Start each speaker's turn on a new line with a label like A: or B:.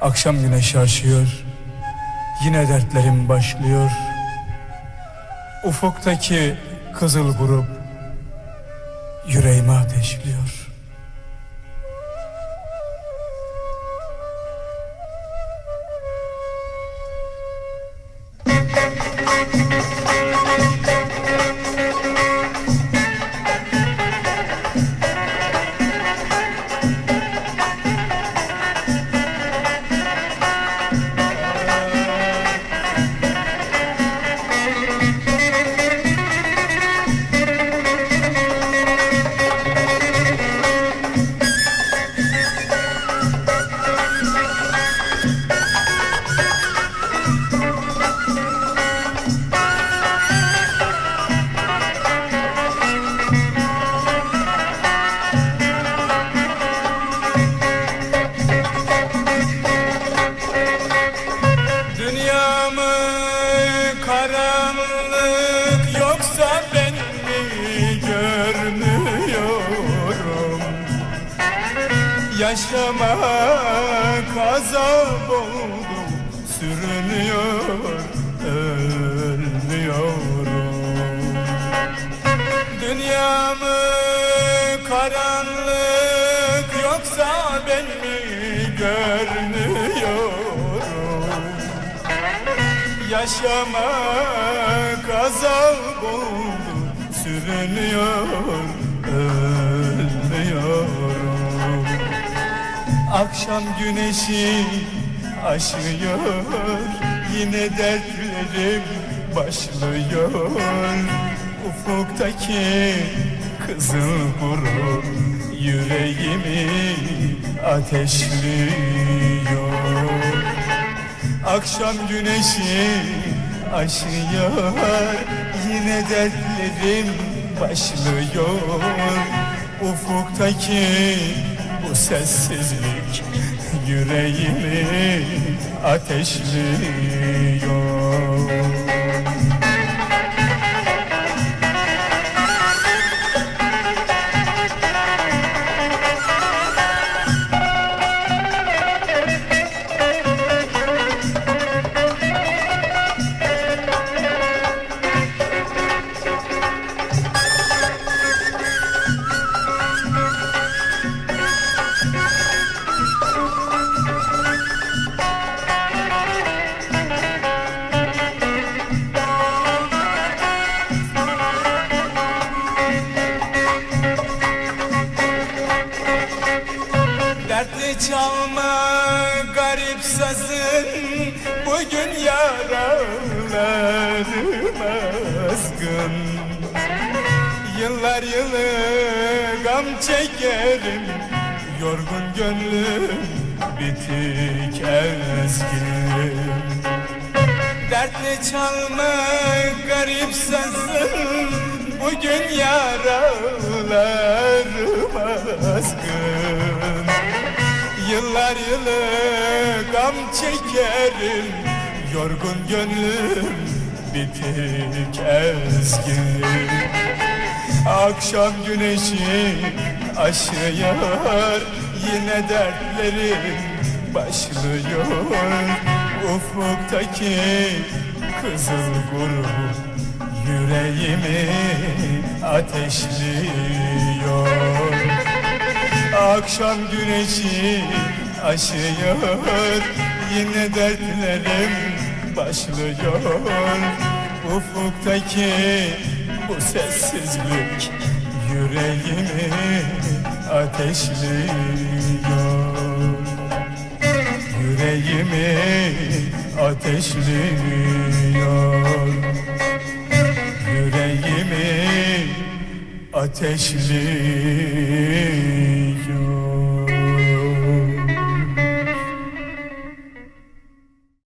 A: Akşam güneşi aşıyor. Yine dertlerim başlıyor. Ufuktaki kızıl grup yüreğimi ateşliyor. Yaşamak azap oldum sürünüyor ölmüyorum. Dünyamı karanlık yoksa ben mi görmüyorum Yaşamak azap oldu Sürünüyor, ölmüyorum Akşam güneşi aşıyor Yine dertlerim başlıyor. Ufuktaki kızıl gurur Yüreğimi ateşliyor. Akşam güneşi aşıyor Yine dertlerim başlıyor. Ufuktaki bu sessizlik Yüreğimi ateşliyor çalma garip sazın Bugün yaralarım azgın Yıllar yılı gam çekerim Yorgun gönlüm bitik ezgin. Dertli çalma garip sazın Bugün yaralarım azgın Yıllar yılı gam çekerim. Yorgun gönlüm bitik ezgin Akşam güneşi aşıyor Yine dertlerim başlıyor. Ufuktaki kızıl grup Yüreğimi ateşliyor Akşam güneşi aşıyor Yine dertlerim başlıyor. Ufuktaki bu sessizlik Yüreğimi ateşliyor. Yüreğimi ateşliyor. Yüreğimi ateşliyor